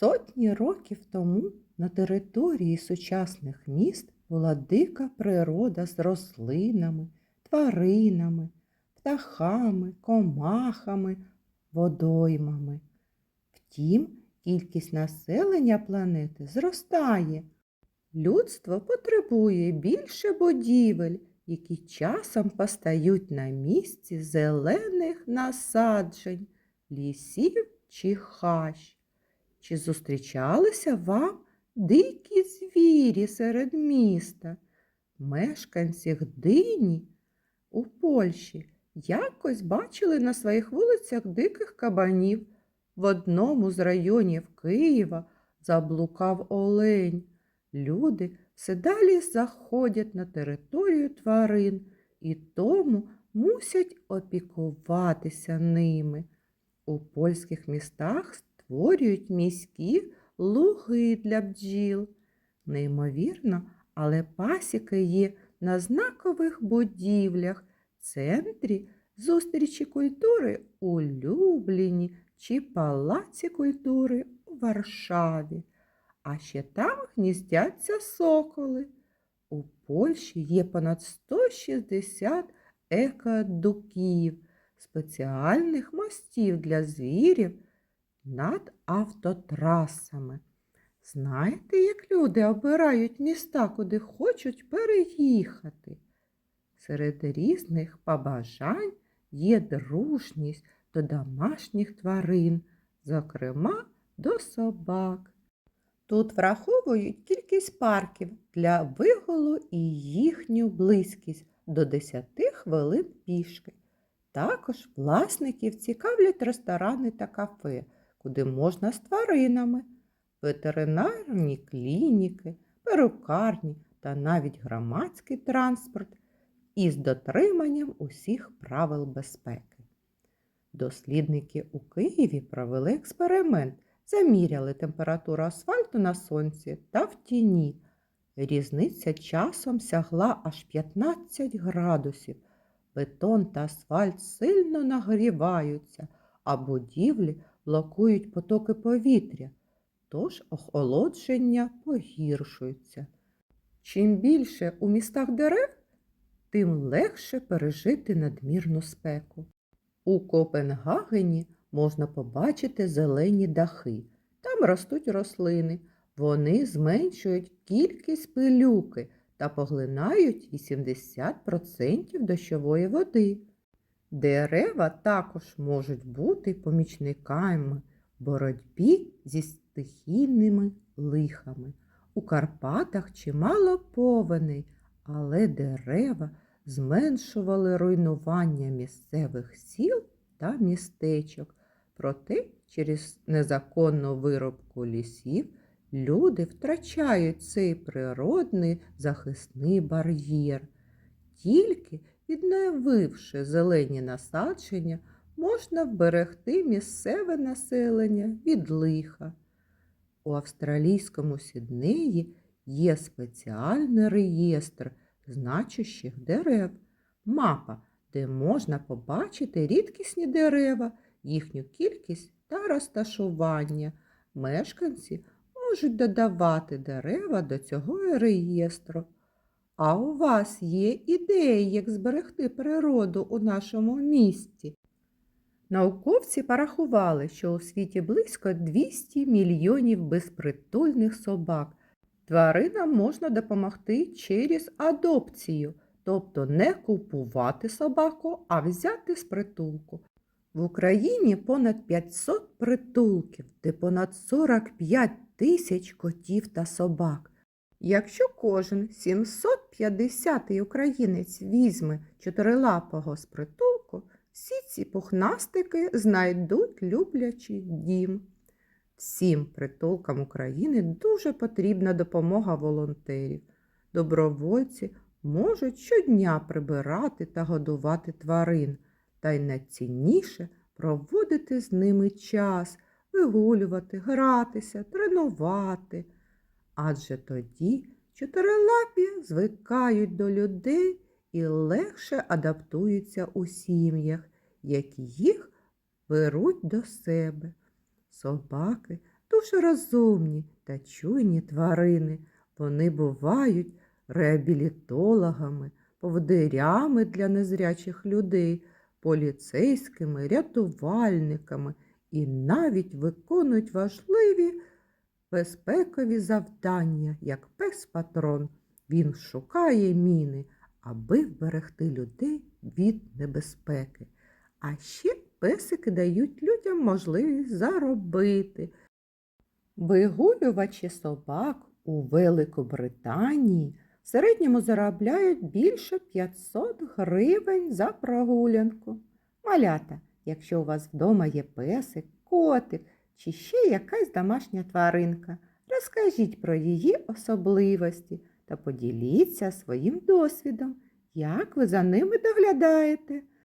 Сотні років тому на території сучасних міст була дика природа з рослинами, тваринами, птахами, комахами, водоймами. Втім, кількість населення планети зростає. Людство потребує більше будівель, які часом постають на місці зелених насаджень, лісів чи хащ. Чи зустрічалися вам дикі звірі серед міста? Мешканці Гдині у Польщі якось бачили на своїх вулицях диких кабанів. В одному з районів Києва заблукав олень. Люди все далі заходять на територію тварин і тому мусять опікуватися ними. У польських містах створюють міські луги для бджіл. Неймовірно, але пасіки є на знакових будівлях, центрі зустрічі культури у Любліні чи Палаці культури у Варшаві. А ще там гніздяться соколи. У Польщі є понад 160 екадуків, спеціальних мостів для звірів над автотрасами. Знаєте, як люди обирають міста, куди хочуть переїхати? Серед різних побажань є дружність до домашніх тварин, зокрема до собак. Тут враховують кількість парків для вигулу і їхню близькість до 10 хвилин пішки. Також власників цікавлять ресторани та кафе, куди можна з тваринами, ветеринарні клініки, перукарні та навіть громадський транспорт із дотриманням усіх правил безпеки. Дослідники у Києві провели експеримент, заміряли температуру асфальту на сонці та в тіні. Різниця часом сягла аж 15 градусів. Бетон та асфальт сильно нагріваються, а будівлі блокують потоки повітря, тож охолодження погіршується. Чим більше у містах дерев, тим легше пережити надмірну спеку. У Копенгагені можна побачити зелені дахи. Там ростуть рослини. Вони зменшують кількість пилюки та поглинають 80% дощової води. Дерева також можуть бути помічниками боротьбі зі стихійними лихами. У Карпатах чимало повеней, але дерева зменшували руйнування місцевих сіл та містечок. Проте через незаконну виробку лісів люди втрачають цей природний захисний бар'єр. Тільки відновивши зелені насадження, можна вберегти місцеве населення від лиха. У австралійському Сіднеї є спеціальний реєстр значущих дерев, мапа, де можна побачити рідкісні дерева, їхню кількість та розташування. Мешканці можуть додавати дерева до цього реєстру. А у вас є ідеї, як зберегти природу у нашому місті? Науковці порахували, що у світі близько 200 мільйонів безпритульних собак. Тваринам можна допомогти через адопцію, тобто не купувати собаку, а взяти з притулку. В Україні понад 500 притулків, де понад 45 тисяч котів та собак. Якщо кожен 750-й українець візьме чотирилапого з притулку, всі ці пухнастики знайдуть люблячий дім. Всім притулкам України дуже потрібна допомога волонтерів. Добровольці можуть щодня прибирати та годувати тварин, та й найцінніше проводити з ними час, вигулювати, гратися, тренувати. Адже тоді чотирилапі звикають до людей і легше адаптуються у сім'ях, які їх беруть до себе. Собаки дуже розумні та чуйні тварини. Вони бувають реабілітологами, поводирями для незрячих людей, поліцейськими, рятувальниками і навіть виконують важливі безпекові завдання, як пес-патрон. Він шукає міни, аби вберегти людей від небезпеки. А ще песики дають людям можливість заробити. Вигулювачі собак у Великобританії в середньому заробляють більше 500 гривень за прогулянку. Малята, якщо у вас вдома є песик, котик чи ще якась домашня тваринка, розкажіть про її особливості та поділіться своїм досвідом, як ви за ними доглядаєте.